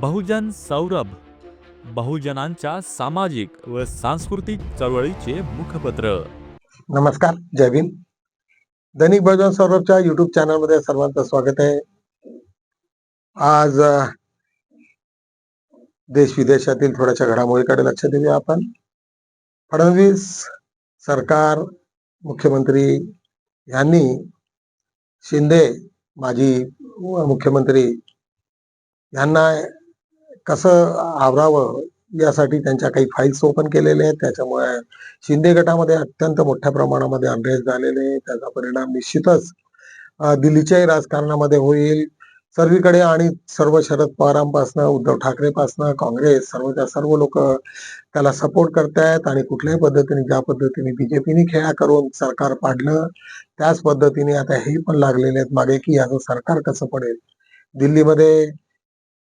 बहुजन सौरभ बहुजनांच्या सामाजिक व सांस्कृतिक चळवळीचे मुखपत्र. नमस्कार जय भीम. दैनिक बहुजन सौरभच्या युट्यूब चॅनलमध्ये सर्वांचं स्वागत आहे. आज देश विदेशातील थोड्याशा घडामोडीकडे लक्ष देऊया आपण. फडणवीस सरकार मुख्यमंत्री यांनी शिंदे माजी मुख्यमंत्री यांना कसं आवरावं यासाठी त्यांच्या काही फाईल्स ओपन केलेल्या आहेत. त्याच्यामुळे शिंदे गटामध्ये अत्यंत मोठ्या प्रमाणामध्ये अनरेस्ट झालेले आहे. त्याचा परिणाम निश्चितच दिल्लीच्याही राजकारणामध्ये होईल. सर्वीकडे आणि सर्व शरद पवारांपासनं उद्धव ठाकरेपासनं काँग्रेस सर्वच्या सर्व लोक त्याला सपोर्ट करतायत आणि कुठल्याही पद्धतीने ज्या पद्धतीने बीजेपीने खेळा करून सरकार पाडलं त्याच पद्धतीने आता हे पण लागलेले आहेत. मागे की याचं सरकार कसं पडेल? दिल्लीमध्ये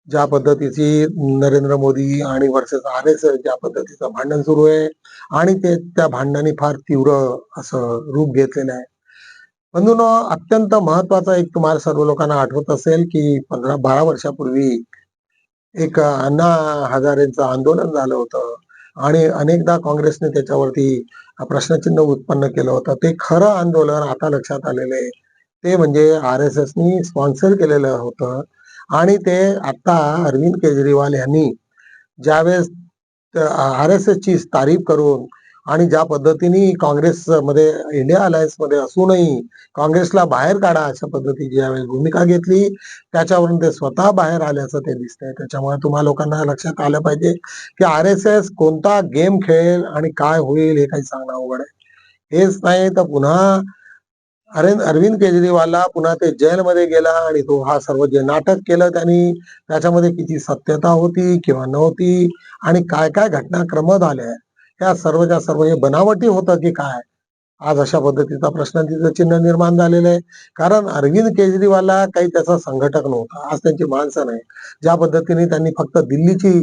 ज्या पद्धतीची नरेंद्र मोदी आणि वर्सेस आर एस एस ज्या पद्धतीचं भांडण सुरू आहे आणि ते त्या भांडणाने फार तीव्र असं रूप घेतलेलं आहे. बंधून अत्यंत महत्त्वाचा एक तुम्हाला सर्व लोकांना आठवत असेल की पंधरा बारा वर्षापूर्वी एक अण्णा हजारेंचं आंदोलन झालं होतं आणि अनेकदा काँग्रेसने त्याच्यावरती प्रश्नचिन्ह उत्पन्न केलं होतं. ते खरं आंदोलन आता लक्षात आलेलं आहे. ते म्हणजे आर एस एसनी स्पॉन्सर केलेलं होतं. आणि ते आता अरविंद केजरीवाल यांनी ज्यावेळेस आर एस ची तारीफ करून आणि ज्या पद्धतीने काँग्रेसमध्ये इंडिया अलायन्समध्ये असूनही काँग्रेसला बाहेर काढा अशा पद्धतीची ज्यावेळेस भूमिका घेतली. त्याच्यावरून ते स्वतः बाहेर आल्याचं ते दिसतंय. त्याच्यामुळे तुम्हा लोकांना लक्षात आलं पाहिजे की आर एस एस कोणता गेम खेळेल आणि काय होईल हे काही सांगणं अवघड आहे. हेच नाही तर पुन्हा अरविंद अरविंद केजरीवालला पुन्हा ते जेलमध्ये गेला आणि तो हा सर्व जे नाटक केलं त्यांनी त्याच्यामध्ये किती सत्यता होती किंवा नव्हती आणि काय काय घटनाक्रम झाल्या. या सर्वच्या सर्व हे बनावटी होतं की काय? आज अशा पद्धतीचा प्रश्न चिन्ह निर्माण झालेलं आहे. कारण अरविंद केजरीवालला काही त्याचा संघटक नव्हता. आज त्यांची माणसं नाही. ज्या पद्धतीने त्यांनी फक्त दिल्लीची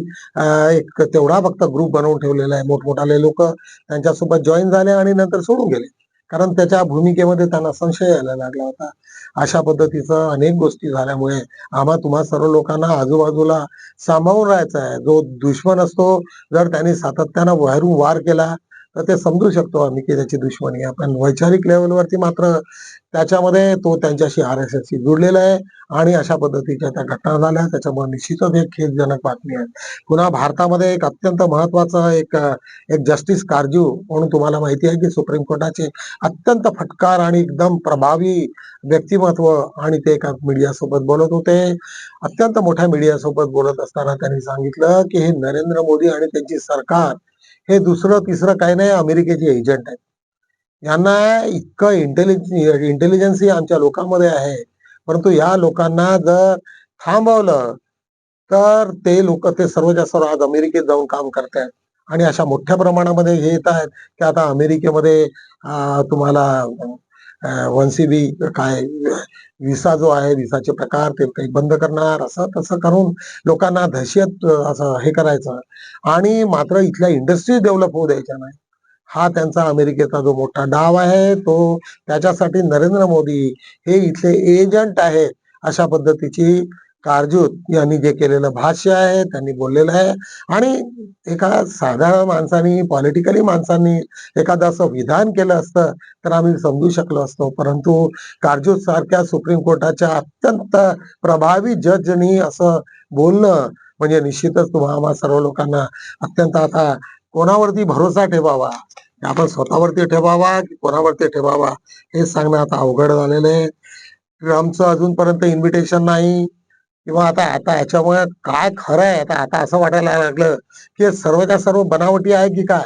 एक तेवढा फक्त ग्रुप बनवून ठेवलेला आहे. मोठमोठाले लोक त्यांच्यासोबत जॉईन झाले आणि नंतर सोडून गेले. कारण त्याच्या भूमिकेमध्ये त्यांना संशय यायला लागला होता. अशा पद्धतीचं अनेक गोष्टी झाल्यामुळे आम्हा तुम्हा सर्व लोकांना आजूबाजूला सामावून राहायचं आहे. जो दुश्मन असतो जर त्यांनी सातत्यानं बाहेरून वार केला तर ते समजू शकतो आम्ही की त्याची दुश्मनी आहे. पण वैचारिक लेवलवरती मात्र त्याच्यामध्ये तो त्यांच्याशी आर एस एसशी जुडलेला आहे आणि अशा पद्धतीच्या त्या घटना झाल्या. त्याच्यामुळे निश्चितच एक खेदजनक बातमी आहे. पुन्हा भारतामध्ये एक अत्यंत महत्त्वाचा एक एक जस्टिस कारजू म्हणून तुम्हाला माहिती आहे की सुप्रीम कोर्टाचे अत्यंत फटकार आणि एकदम प्रभावी व्यक्तिमत्व आणि ते एका मीडियासोबत बोलत होते. अत्यंत मोठ्या मीडियासोबत बोलत असताना त्यांनी सांगितलं की हे नरेंद्र मोदी आणि त्यांची सरकार हे दुसरं तिसरं काही नाही अमेरिकेचे एजंट आहेत. यांना इतकं इंटेलिज इंटेलिजन्सी आमच्या लोकांमध्ये आहे. परंतु या लोकांना जर थांबवलं तर ते लोक ते सर्वच्या सर्व आज अमेरिकेत जाऊन काम करतायत. आणि अशा मोठ्या प्रमाणामध्ये हे येत आहेत की आता अमेरिकेमध्ये तुम्हाला वन सी बी काय विसा जो आहे विसाचे प्रकार ते काही बंद करणार असं तसं करून लोकांना दहशत असं हे करायचं. आणि मात्र इथल्या इंडस्ट्री डेव्हलप होऊ द्यायच्या नाही. हा त्यांचा अमेरिकेचा जो मोठा डाव आहे तो त्याच्यासाठी नरेंद्र मोदी हे इथले एजंट आहेत अशा पद्धतीची कारजूत यांनी जे केलेलं भाष्य आहे त्यांनी बोललेलं आहे. आणि एका साधारण माणसानी पॉलिटिकली माणसांनी एखादं असं विधान केलं असतं तर आम्ही समजू शकलो असतो. परंतु कारजूत सारख्या सुप्रीम कोर्टाच्या अत्यंत प्रभावी जजनी असं बोलणं म्हणजे निश्चितच तुम्हाला सर्व लोकांना अत्यंत आता कोणावरती भरोसा ठेवावा? आपण स्वतःवरती ठेवावा की कोणावरती ठेवावा? हे सांगणं आता अवघड झालेलं आहे. ट्रम्पचं अजूनपर्यंत इन्व्हिटेशन नाही. किंवा आता आता याच्यामुळे काय खरं आहे? आता आता असं वाटायला लागलं की सर्वच्या सर्व बनावटी आहे की काय?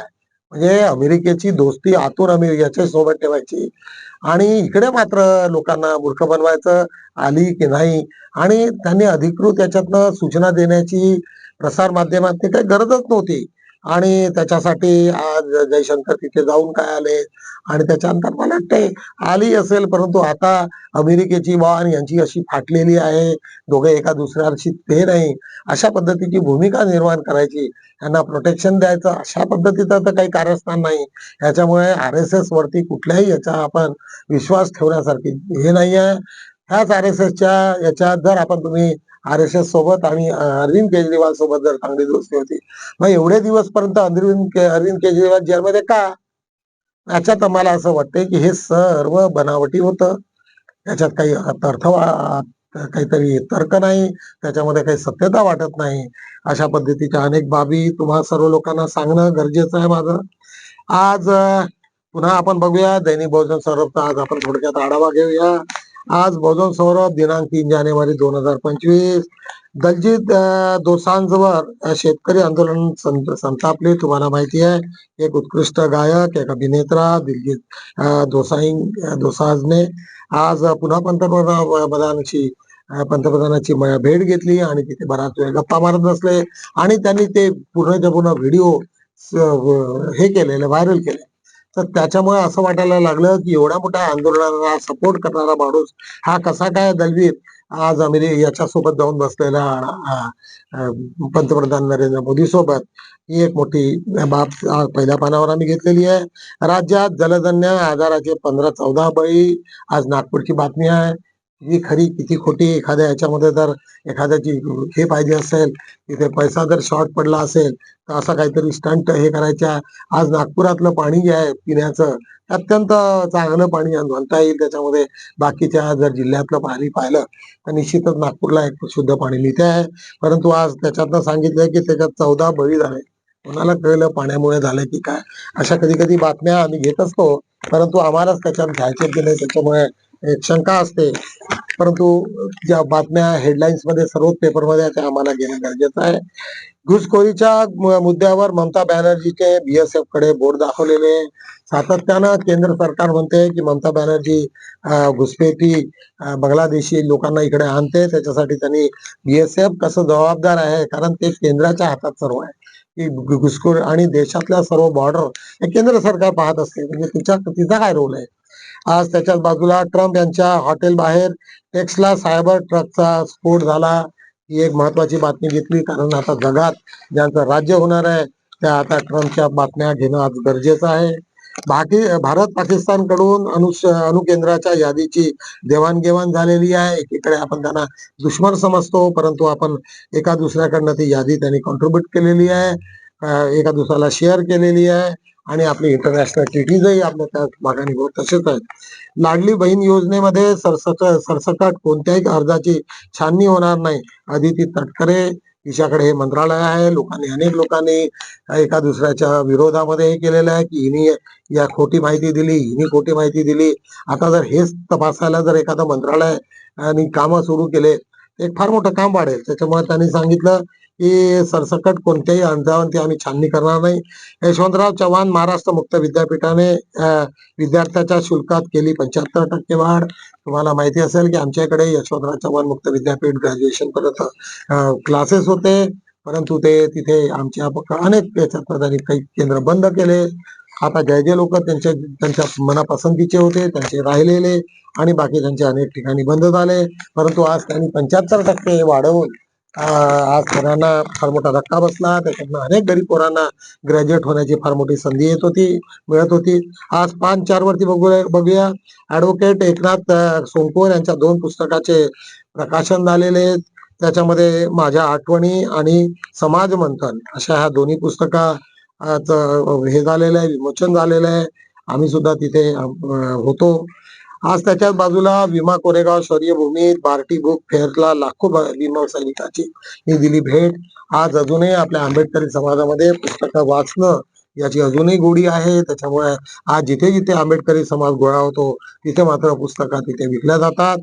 म्हणजे अमेरिकेची दोस्ती आतून अमेरिकेच्या सोबत ठेवायची. आणि इकडे मात्र लोकांना मूर्ख बनवायचं आली की नाही? आणि त्यांनी अधिकृत याच्यातनं सूचना देण्याची प्रसार माध्यमात काही गरजच नव्हती. आणि त्याच्यासाठी आज जयशंकर तिथे जाऊन काय आले? आणि त्याच्यानंतर मला वाटतंय आली असेल परंतु आता अमेरिकेची वाण यांची अशी फाटलेली आहे. दोघे एका दुसऱ्याशी ते नाही. अशा पद्धतीची भूमिका निर्माण करायची. यांना प्रोटेक्शन द्यायचं. अशा पद्धतीचं तर काही कारस्थान नाही. याच्यामुळे आर एस एस वरती कुठल्याही याचा आपण विश्वास ठेवण्यासारखी हे नाही आहे ह्याच आर एस एसच्या याच्यात जर आपण तुम्ही आर एस एस सोबत आणि अरविंद केजरीवाल सोबत जर चांगली दोस्ती होती. मग एवढे दिवस पर्यंत अरविंद के- अरविंद केजरीवाल जेलमध्ये का? याच्यात आम्हाला असं वाटतंय की हे सर्व बनावटी होतं. याच्यात काही अर्थ काहीतरी तर्क नाही. त्याच्यामध्ये काही सत्यता वाटत नाही. अशा पद्धतीच्या अनेक बाबी तुम्हा सर्व लोकांना सांगणं गरजेचं आहे माझं. आज पुन्हा आपण बघूया. दैनिक बहुजन सौरभचा आज आपण थोडक्यात आढावा घेऊया. आज बहुजन सौरभ दिनांक तीन जानेवारी दोन हजार पंचवीस. दलजीत दोसांजवर शेतकरी आंदोलन संतापले. तुम्हाला माहिती आहे एक उत्कृष्ट गायक एक अभिनेता दिलजीत दोसाई दोसांजने. आज पुन्हा पंतप्रधानांची अं, पंतप्रधानाची भेट घेतली आणि तिथे बराच वेळ गप्पा मारत बसले. आणि त्यांनी ते पूर्णच्या पूर्ण व्हिडिओ हे केलेले व्हायरल केले. तर त्याच्यामुळे असं वाटायला लागलं की एवढ्या मोठ्या आंदोलनाला सपोर्ट करणारा माणूस हा कसा काय दलवीर? आज आम्ही याच्यासोबत जाऊन बसलेला पंतप्रधान नरेंद्र मोदी सोबत ही एक मोठी बाब पहिल्या पानावर आम्ही घेतलेली आहे. राज्यात जलजन्य आजाराचे पंधरा चौदा बळी आज नागपूरची बातमी आहे. किती खरी किती खोटी एखाद्या याच्यामध्ये जर एखाद्याची हे पाहिजे असेल तिथे पैसा जर शॉर्ट पडला असेल तर असं काहीतरी स्टंट हे करायच्या. आज नागपुरातलं पाणी जे आहे पिण्याचं अत्यंत चांगलं पाणी म्हणता येईल त्याच्यामध्ये. बाकीच्या जर जिल्ह्यातलं पाणी पाहिलं तर निश्चितच नागपूरला एक शुद्ध पाणी मिळते आहे. परंतु आज त्याच्यातनं सांगितलंय की त्याच्यात चौदा बळी झाले. कोणाला कळलं पाण्यामुळे झालं की काय? अशा कधी कधी बातम्या आम्ही घेत असतो. परंतु आम्हालाच त्याच्यात घ्यायचे की नाही त्याच्यामुळे एक शंका असते. परंतु ज्या बातम्या हेडलाईन्समध्ये सर्वच पेपरमध्ये त्या आम्हाला घेणं गरजेचं आहे. घुसखोरीच्या मुद्द्यावर ममता बॅनर्जीचे बीएसएफकडे बोर्ड दाखवलेले सातत्यानं केंद्र सरकार म्हणते की ममता बॅनर्जी घुसपेटी बांगलादेशी लोकांना इकडे आणते. त्याच्यासाठी त्यांनी बीएसएफ कसं जबाबदार आहे? कारण ते केंद्राच्या हातात सर्व आहे. की घुसखोर आणि देशातल्या सर्व बॉर्डर हे केंद्र सरकार पाहत असते. म्हणजे तिच्या तिचा काय रोल आहे? आज त्याच्याच बाजूला ट्रम्प यांच्या हॉटेल बाहेर टेक्सला सायबर ट्रकचा स्फोट झाला. ही एक महत्वाची बातमी घेतली कारण आता जगात ज्यांचं राज्य होणार आहे त्या आता ट्रम्पच्या बातम्या घेणं आज गरजेचं आहे. बाकी भारत पाकिस्तानकडून अणुकेंद्राच्या यादीची देवाणघेवाण झालेली आहे. एकीकडे आपण त्यांना दुश्मन समजतो परंतु आपण एका दुसऱ्याकडनं ती यादी त्यांनी कॉन्ट्रीब्युट केलेली आहे. एका दुसऱ्याला शेअर केलेली आहे. आणि आपली इंटरनॅशनल ट्रिटीजही आपल्या त्या भागाने तसेच आहेत. लाडली बहीण योजनेमध्ये सरसक सरसकट कोणत्याही अर्जाची छाननी होणार नाही. आदिती तटकरे हिच्याकडे हे मंत्रालय आहे. लोकांनी अनेक लोकांनी एका दुसऱ्याच्या विरोधामध्ये हे केलेलं आहे की हिनी या खोटी माहिती दिली हिनी खोटी माहिती दिली. आता जर हेच तपासायला जर एखादं मंत्रालय आणि कामं सुरू केले एक फार मोठं काम वाढेल. त्याच्यामुळे त्यांनी सांगितलं की सरसकट कोणत्याही अर्जावरती आम्ही छाननी करणार नाही. यशवंतराव चव्हाण महाराष्ट्र मुक्त विद्यापीठाने विद्यार्थ्याच्या शुल्कात केली पंच्याहत्तर टक्के वाढ. तुम्हाला माहिती असेल की आमच्याकडे यशवंतराव चव्हाण मुक्त विद्यापीठ ग्रॅज्युएशन पर्यंत क्लासेस होते. परंतु ते तिथे आमच्या अनेक याच्यात त्यांनी काही केंद्र बंद केले. आता जे जे लोक त्यांच्या त्यांच्या मनापसंतीचे होते त्यांचे राहिलेले आणि बाकी त्यांचे अनेक ठिकाणी बंद झाले. परंतु आज त्यांनी पंच्याहत्तर टक्के वाढवून आज सगळ्यांना फार मोठा धक्का बसला. त्याच्यातनं अनेक गरीब पोरांना ग्रॅज्युएट होण्याची फार मोठी संधी येत होती मिळत होती. आज पाच चार वरती बघूया बघूया. ऍडव्होकेट एकनाथ अं, यांच्या दोन पुस्तकाचे प्रकाशन झालेले आहेत. त्याच्यामध्ये माझ्या आठवणी आणि समाज मंथन अशा ह्या दोन्ही पुस्तका हे झालेलं आहे विमोचन झालेलं आहे. आम्ही सुद्धा तिथे होतो. आज त्याच्याच बाजूला विमा कोरेगाव शौर्य भूमीत बार्टी बुक फेअरला लाखो विमा सैनिकाची ही दिली भेट. आज अजूनही आपल्या आंबेडकरी समाजामध्ये पुस्तकं वाचणं याची अजूनही गोडी आहे. त्याच्यामुळे आज जिथे जिथे आंबेडकरी समाज गोळा होतो तिथे मात्र पुस्तकं तिथे विकल्या जातात.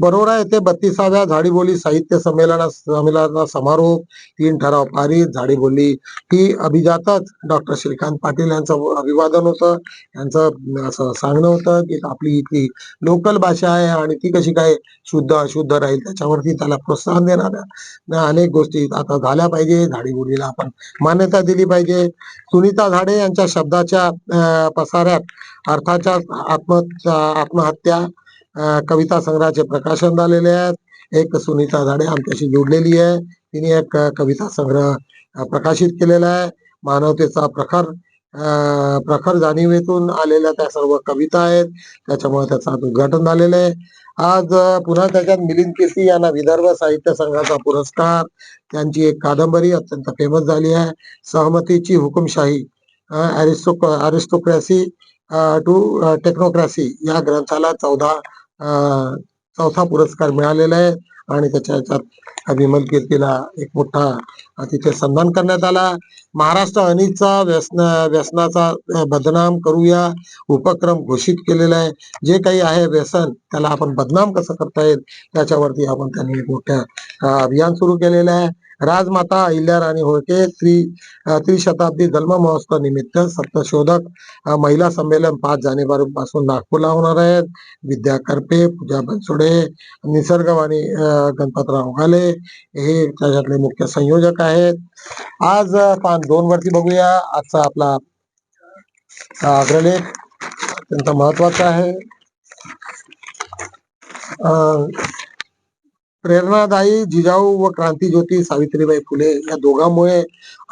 बरोरा येथे बत्तीसाव्या झाडीबोली साहित्य संमेलना संमेलनाचा समारोप तीन ठराव पारित झाडीबोली ही अभिजातच डॉक्टर श्रीकांत पाटील यांचं अभिवादन होतं. यांचं असं सांगणं होतं की आपली इथली लोकल भाषा आहे आणि ती कशी काय शुद्ध अशुद्ध राहील त्याच्यावरती त्याला प्रोत्साहन देणाऱ्या अनेक गोष्टी आता झाल्या पाहिजे झाडीबोलीला आपण मान्यता दिली पाहिजे. सुनीता झाडे यांच्या शब्दाच्या पसाऱ्यात अर्थाच्या आत्म आत्महत्या कविता संग्रहाचे प्रकाशन झालेले आहेत. एक सुनीता झाडे आमच्याशी जोडलेली आहे. तिने एक कविता संग्रह प्रकाशित केलेला आहे. मानवतेचा प्रखर प्रखर जाणीवेतून आलेल्या त्या सर्व कविता आहेत. त्याच्यामुळे त्याचं उद्घाटन झालेलं आहे. आज पुन्हा त्याच्यात मिलिंद केसी यांना विदर्भ साहित्य संघाचा पुरस्कार. त्यांची एक कादंबरी अत्यंत फेमस झाली आहे. सहमतीची हुकुमशाही अरिस्टोक्रॅसी टू टेक्नोक्रॅसी या ग्रंथाला चौदा चौथा पुरस्कार मिळालेला आहे आणि त्याच्या याच्यात विमल कीर्तीला एक मोठा तिथे सन्मान करण्यात आला. महाराष्ट्र अनिचा व्यसन व्यसनाचा बदनाम करूया उपक्रम घोषित केलेला आहे. जे काही आहे व्यसन त्याला आपण बदनाम कसं करता येईल? त्याच्यावरती आपण त्यांनी एक मोठ्या अभियान सुरू केलेलं आहे. राजमाता अहिल्या राणी होळके त्रि त्रिशताब्दी जन्म महोत्सव निमित्त सप्तशोधक महिला संमेलन पाच जानेवारी पासून नागपूरला होणार आहेत विद्या करपे पूजा बनसोडे निसर्गवाणी गणपतराव घाले हे त्याच्यातले मुख्य संयोजक आहेत. आज पान दोन वरती बघूया. आजचा आपला अग्रलेख अत्यंत महत्त्वाचा आहे. प्रेरणादायी जिजाऊ व क्रांतीज्योती सावित्रीबाई फुले या दोघांमुळे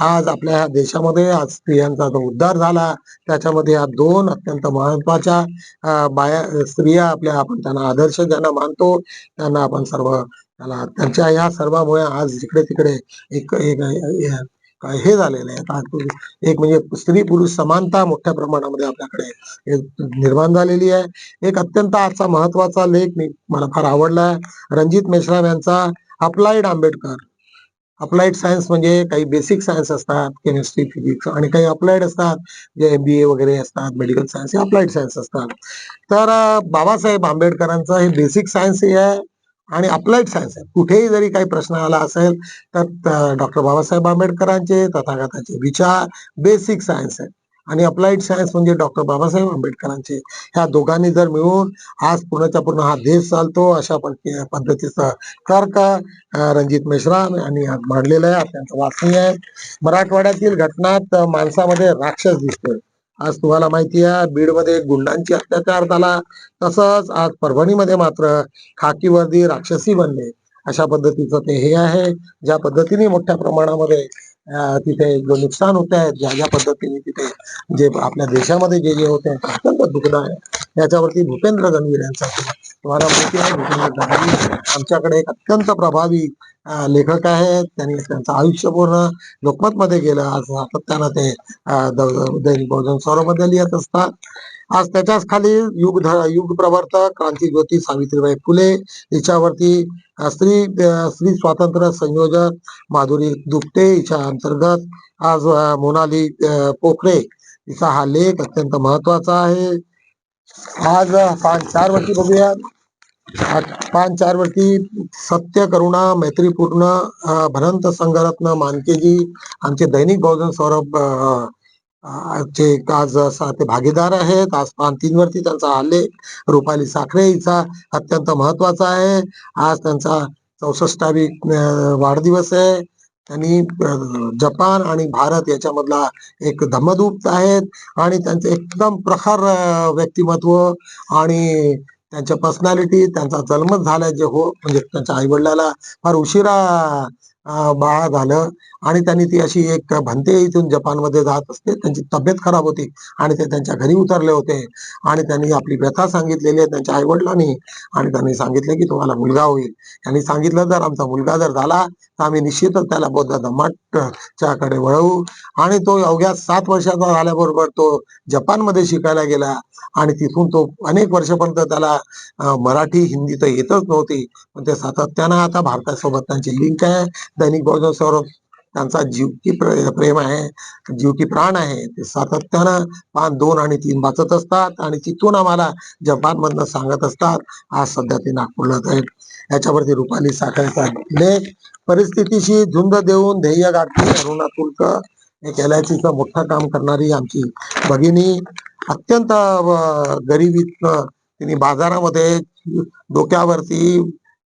आज आपल्या देशामध्ये आज स्त्रियांचा जो उद्धार झाला त्याच्यामध्ये या दोन अत्यंत महत्त्वाच्या बाया स्त्रिया आपल्या आपण त्यांना आदर्श ज्यांना मानतो त्यांना आपण सर्व त्याला त्यांच्या या सर्वामुळे आज जिकडे तिकडे एक एक एक- हे झालेलं आहे आता एक म्हणजे स्त्री पुरुष समानता मोठ्या प्रमाणामध्ये आपल्याकडे निर्माण झालेली आहे. एक अत्यंत आजचा महत्त्वाचा लेख मी मला फार आवडला आहे. रणजित मेश्राम यांचा अप्लाइड आंबेडकर अप्लाइड सायन्स म्हणजे काही बेसिक सायन्स असतात केमिस्ट्री फिजिक्स आणि काही अप्लाइड असतात. जे एम बी ए वगैरे असतात मेडिकल सायन्स हे अप्लाइड सायन्स असतात. तर बाबासाहेब आंबेडकरांचं हे बेसिक सायन्स हे आहे. आणि अप्लाइड सायन्स आहे. कुठेही जरी काही प्रश्न आला असेल तर डॉक्टर बाबासाहेब आंबेडकरांचे तथागताचे विचार बेसिक सायन्स आहे. आणि अप्लाइड सायन्स म्हणजे डॉक्टर बाबासाहेब आंबेडकरांचे. ह्या दोघांनी जर मिळून आज पूर्णच्या पूर्ण हा देश चालतो अशा पद्धतीचा तर्क रणजित मेश्राम यांनी मांडलेला मांडलेलं आहे. अत्यंत वाचनीय आहे. मराठवाड्यातील घटनात माणसामध्ये राक्षस दिसतोय. आज तुम्हाला माहिती आहे बीडमध्ये गुंडांची अत्याचार झाला. तसंच आज परभणीमध्ये मात्र खाकी वर्दी राक्षसी बनले. अशा पद्धतीचं ते हे आहे. ज्या पद्धतीने मोठ्या प्रमाणामध्ये तिथे जो नुकसान होत आहे ज्या ज्या पद्धतीने तिथे जे आपल्या देशामध्ये जे जे होते अत्यंत दुःखद आहे. याच्यावरती भूपेंद्र गणवीर यांचा तुम्हाला माहिती आहे भूपेंद्र गणवीर आमच्याकडे एक अत्यंत प्रभावी लेखक आहेत त्यांनी त्यांचं आयुष्य पूर्ण लोकमतमध्ये गेलं. आज सातत्यानं ते दैनिक बहुजन सौरमध्ये लिहित असतात. आज त्याच्याच खाली युग ध- युग प्रवर्तक क्रांतीज्योती सावित्रीबाई फुले हिच्यावरती स्त्री स्त्री स्वातंत्र्य संयोजक माधुरी दुपटे हिच्या अंतर्गत आज मोनाली पोखरे हिचा हा लेख अत्यंत महत्त्वाचा आहे. आज पाच चार वरती बघूया. पाच चार वरती सत्य करुणा मैत्रीपूर्ण भरंत भनंत संघरत्न मानकेजी आमचे दैनिक बहुजन सौरभ चे आज ते भागीदार आहेत. आज पान तीन त्यांचा आलेख रुपाली साखरे हिचा अत्यंत महत्त्वाचा आहे. आज त्यांचा चौसष्टावी वाढदिवस आहे. त्यांनी जपान आणि भारत याच्यामधला एक धम्मदूत आहेत आणि त्यांचं एकदम प्रखर व्यक्तिमत्व आणि त्यांच्या पर्सनॅलिटी त्यांचा जन्मच झाला जे हो म्हणजे त्यांच्या आईवडिलाला फार उशिरा बाळ झालं. आणि त्यांनी ती अशी एक भंते इथून जपानमध्ये जात असते. त्यांची तब्येत खराब होती आणि ते त्यांच्या घरी उतरले होते. आणि त्यांनी आपली व्यथा सांगितलेली आहे त्यांच्या आई वडिलांनी आणि त्यांनी सांगितले की तुम्हाला मुलगा होईल. त्यांनी सांगितलं जर आमचा मुलगा जर झाला आम्ही निश्चितच त्याला बौद्ध धम्माच्या वळवू. आणि तो अवघ्या सात वर्षाचा झाल्याबरोबर तो जपानमध्ये शिकायला गेला. आणि तिथून तो अनेक वर्षपर्यंत त्याला मराठी हिंदी तर येतच नव्हती. पण ते सातत्यानं आता भारतासोबत त्यांची लिंक आहे. दैनिक बहुजन सौरभ त्यांचा जीव की प्रेम आहे. जीव की प्राण आहे. ते सातत्यानं पान दोन आणि तीन वाचत असतात आणि तिथून आम्हाला जपान मधनं सांगत असतात. आज सध्या ते नागपूरला आहेत. याच्यावरती रुपाली साखरेचा लेख परिस्थितीशी झुंज देऊन ध्येय गाठली अरुणा तुलक एक एल आय सीचं मोठं काम करणारी आमची भगिनी. अत्यंत अं, गरिबीतनं तिने बाजारामध्ये डोक्यावरती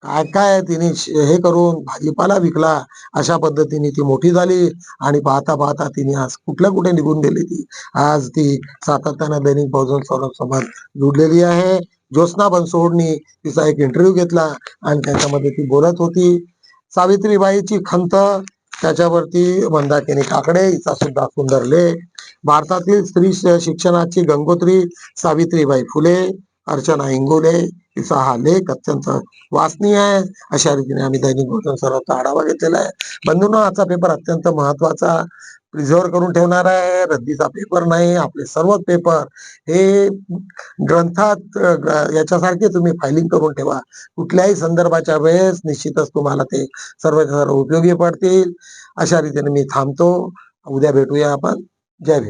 काय काय तिने हे करून भाजीपाला विकला अशा पद्धतीने ती मोठी झाली आणि पाहता पाहता तिने आज कुठल्या कुठे निघून गेली ती. आज ती सातत्यानं दैनिक बहुजन सौरभ सोबत जुडलेली आहे. ज्योत्स्ना बनसोडनी तिचा एक इंटरव्ह्यू घेतला आणि त्याच्यामध्ये ती बोलत होती. सावित्रीबाईची खंत त्याच्यावरती मंदाकिनी काकडे हिचा सुद्धा सुंदर लेख. भारतातील स्त्री शिक्षणाची गंगोत्री सावित्रीबाई फुले. अर्चना इंगोले तिचा हा लेख अत्यंत वाचनीय आहे. अशा रीतीने आम्ही दैनिक भोजन सर्वांचा आढावा घेतलेला आहे. बंधूंनो आजचा पेपर अत्यंत महत्त्वाचा प्रिझर्व करून ठेवणार आहे. रद्दीचा पेपर नाही आपले सर्व पेपर हे ग्रंथात याच्यासारखे तुम्ही फायलिंग करून ठेवा. कुठल्याही संदर्भाच्या वेळेस निश्चितच तुम्हाला ते सर्व सर्व उपयोगी पडतील. अशा रीतीने मी थांबतो. उद्या भेटूया आपण. जय भीम.